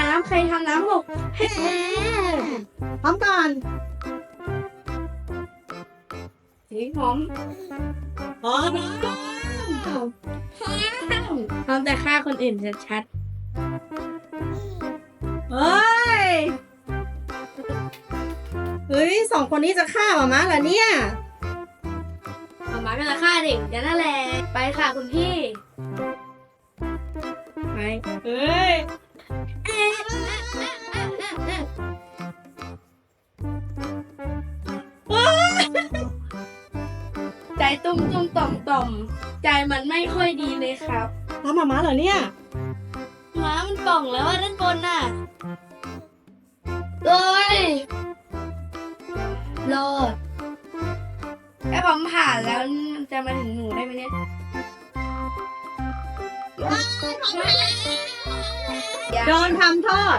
น้ำใครทำน้ำหกเฮ้พร้อมก่อนสีหอมพร้อมทำแต่ฆ่าคนอื่นชัดเฮ้ย เฮ้ยสองคนนี้จะฆ่าหมาม้าเหรอเนี่ยๆมาม่าก็จะฆ่าเด็กกันนั่นแหละไปค่ะคุณพี่ไปเฮ้ย ใจตุ้มตุ้มต่อมต่อม ใจมันไม่ค่อยดีเลยครับแล้วหมาม้าเหรอเนี่ยม้ามันป่องแล้วว่าด้านบนน่ะเลยรอดถ้าผมผ่านแล้วมันจะมาถึงหนูได้ไหมเนี่ยอย่า โดนทำโทษ